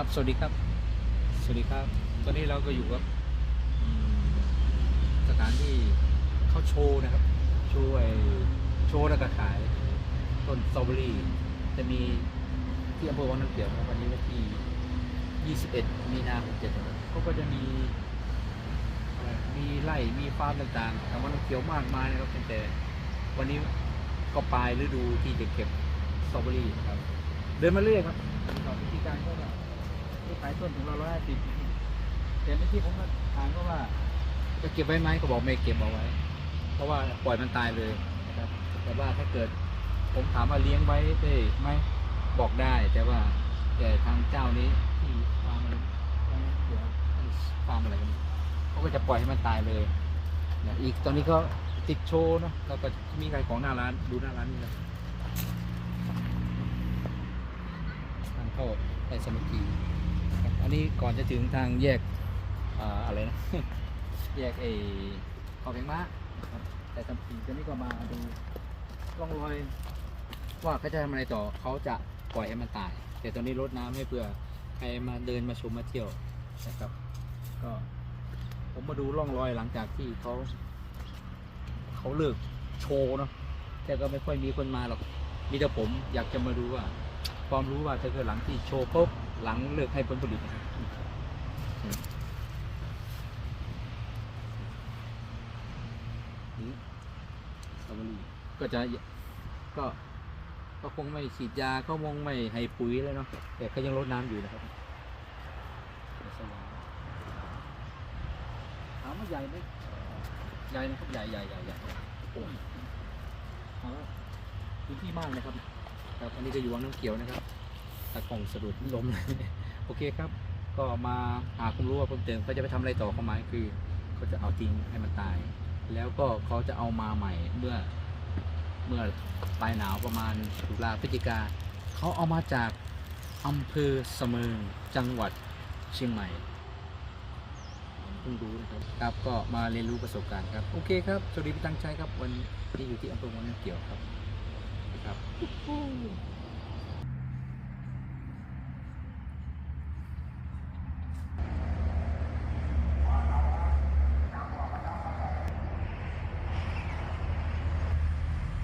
ครับ สวัสดีครับ สวัสดีครับ ตอนนี้เราก็อยู่กับสถานที่เขาโชว์นะครับ โชว์ไอโชว์แล้วก็ขาย ต้นสตรอเบอรี่ จะมีที่อำเภอวังน้ำเขียวครับวันนี้วันที่ 21 มีนาคมเจ็ดเขาก็จะมี มีไร่มีฟาร์มต่างๆแต่วังน้ำเขียวมากมายนะครับแต่วันนี้ก็ปลายฤดูที่จะเก็บสตรอเบอรี่นะครับ เดินมาเรื่อยครับต่อที่ายต้นถึงเราร้อยห้าสิบแต่เมื่อกี้ผมก็ถามเขาว่า จะเก็บไว้ไหมเขาบอกไม่เก็บเอาไว้ เพราะว่าปล่อยมันตายเลยนะครับ แต่ว่าถ้าเกิด ผมถามว่าเลี้ยงไว้ได้ไหมบอกได้ แต่ว่าแต่ทางเจ้านี้ที่ฟาร์มอะไรเดี๋ยวฟาร์มอะไรกันเขาก็จะปล่อยให้มันตายเลยนะอีกตอนนี้ก็ติดโชว์เนาะแล้วก็มีขายของหน้าร้านดูหน้าร้านนี่นะทางเข้าไปสมุทรี อันนี้ก่อนจะถึงทางแยกอ่าอะไรนะ แยกไอ้เขาแพงม้าครับแต่สมุทรีตอนนี้ก็มาดูร่องรอยว่าเขาจะทำอะไรต่อเขาจะปล่อยให้มันตาย แต่ตอนนี้รดน้ำให้เพื่อใครมาเดินมาชมมาเที่ยวนะครับ ก็ผมมาดูร่องรอยหลังจากที่เขาเขาเลิกโชว์เนาะแต่ก็ไม่ค่อยมีคนมาหรอกมีแต่ผมอยากจะมาดูว่า ความรู้ว่าถ้าเกิดหลังที่โชว์ปุ๊บ หลังเลิกให้ผลผลิตนะครับนี่สตรอเบอรี่ก็จะก็ก็คงไม่ฉีดยาก็คงไม่ให้ปุ๋ยแล้วเนาะแต่ก็ยังรดน้ำอยู่นะครับถามว่าใหญ่ไหมใหญ่นะครับใหญ่ใหญ่ใหญ่ใหญ่โอ้ยเอาละพื้นที่มากนะครับ ครับ อันนี้ก็อยู่วังน้ำเขียวนะครับ ตะกงสะดุดล้มโอเคครับ ก็มาหาความรู้ว่าเพิ่มเติมเขาจะไปทำอะไรต่อเขาไหมคือเขาจะเอาทิ้งให้มันตาย แล้วก็เขาจะเอามาใหม่เมื่อเมื่อปลายหนาวประมาณตุลาพฤศจิกาเขาเอามาจากอำเภอเสมิงจังหวัดเชียงใหม่ผมเพิ่งรู้นะครับครับก็มาเรียนรู้ประสบการณ์ครับ โอเคครับสวัสดีพี่ตั้งใจครับวันที่อยู่ที่อำเภอวังน้ำเขียวครับ